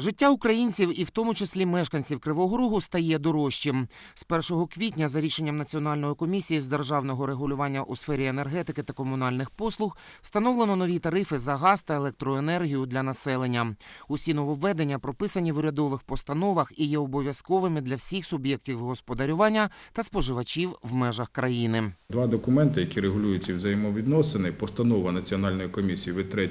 Життя українців, і в тому числі мешканців Кривого Рогу, стає дорожчим. З 1 квітня, за рішенням Національної комісії з державного регулювання у сфері енергетики та комунальних послуг, встановлено нові тарифи за газ та електроенергію для населення. Усі нововведення прописані в урядових постановах і є обов'язковими для всіх суб'єктів господарювання та споживачів в межах країни. Два документи, які регулюють ці взаємовідносини. Постанова Національної комісії від 3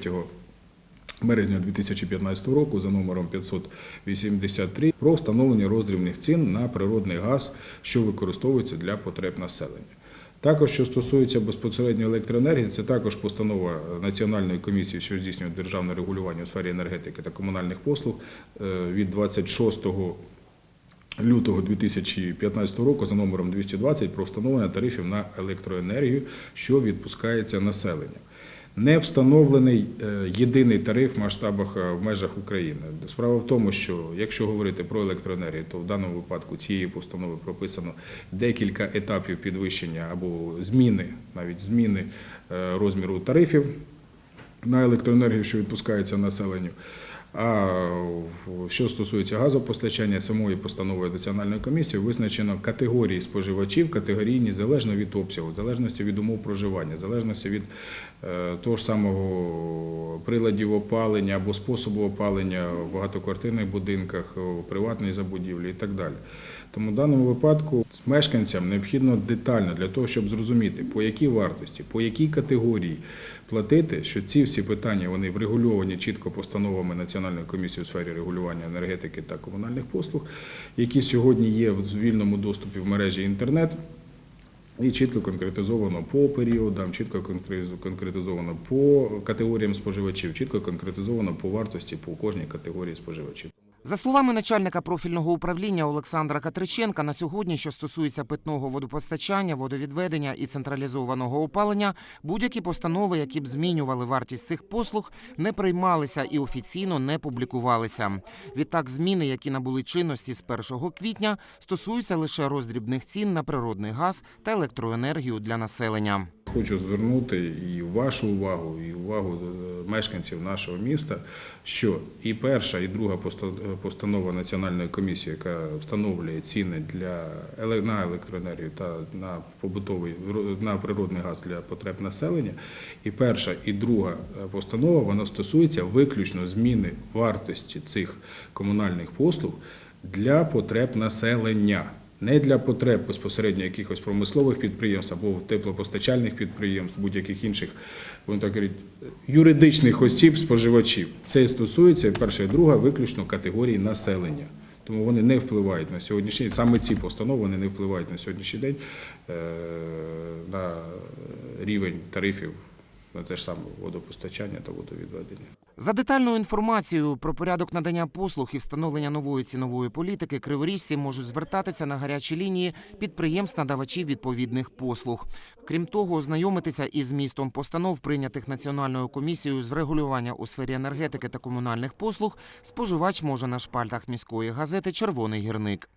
березня 2015 року за номером 583 про встановлення роздрібних цін на природний газ, що використовується для потреб населення. Також, що стосується безпосередньо електроенергії, це також постанова Національної комісії, що здійснює державне регулювання у сфері енергетики та комунальних послуг е, від 26 лютого 2015 року за номером 220 про встановлення тарифів на електроенергію, що відпускається населенню. Не встановлений е, єдиний тариф в масштабах е, в межах України. Справа в тому, що якщо говорити про електроенергію, то в даному випадку цієї постанови прописано декілька етапів підвищення або зміни, навіть зміни е, розміру тарифів на електроенергію, що відпускається населенню. А що стосується газопостачання, самої постановою Національної комісії визначено категорії споживачів, категорійні залежно від обсягу, залежності від умов проживання, залежності від е, того ж самого приладів опалення або способу опалення в багатоквартирних будинках, в приватній забудівлі і так далі. Тому в даному випадку мешканцям необхідно детально для того, щоб зрозуміти, по якій вартості, по якій категорії платити, що ці всі питання вони врегульовані чітко постановами Національної комісії у сфері регулювання енергетики та комунальних послуг, які сьогодні є в вільному доступі в мережі інтернет. І чітко конкретизовано по періодам, чітко конкретизовано по категоріям споживачів, чітко конкретизовано по вартості по кожній категорії споживачів. За словами начальника профільного управління Олександра Катриченка, на сьогодні, що стосується питного водопостачання, водовідведення і централізованого опалення, будь-які постанови, які б змінювали вартість цих послуг, не приймалися і офіційно не публікувалися. Відтак, зміни, які набули чинності з 1 квітня, стосуються лише роздрібних цін на природний газ та електроенергію для населення. Хочу звернути і вашу увагу, і увагу е, мешканців нашого міста, що і перша, і друга постанова Національної комісії, яка встановлює ціни для на електроенергію та на побутовий на природний газ для потреб населення. І перша, і друга е, постанова вона стосується виключно зміни вартості цих комунальних послуг для потреб населення. Не для потреб безпосередньо якихось промислових підприємств або теплопостачальних підприємств, будь-яких інших так говорити, юридичних осіб, споживачів. Це стосується перша і друга виключно категорії населення. Тому вони не впливають на сьогоднішній день. Саме ці постанови вони не впливають на сьогоднішній день е, на рівень тарифів на те ж саме водопостачання та водовідведення. За детальною інформацією про порядок надання послуг і встановлення нової цінової політики криворіжці можуть звертатися на гарячі лінії підприємств-надавачів відповідних послуг. Крім того, ознайомитися із змістом постанов, прийнятих Національною комісією з врегулювання у сфері енергетики та комунальних послуг, споживач може на шпальтах міської газети Червоний гірник.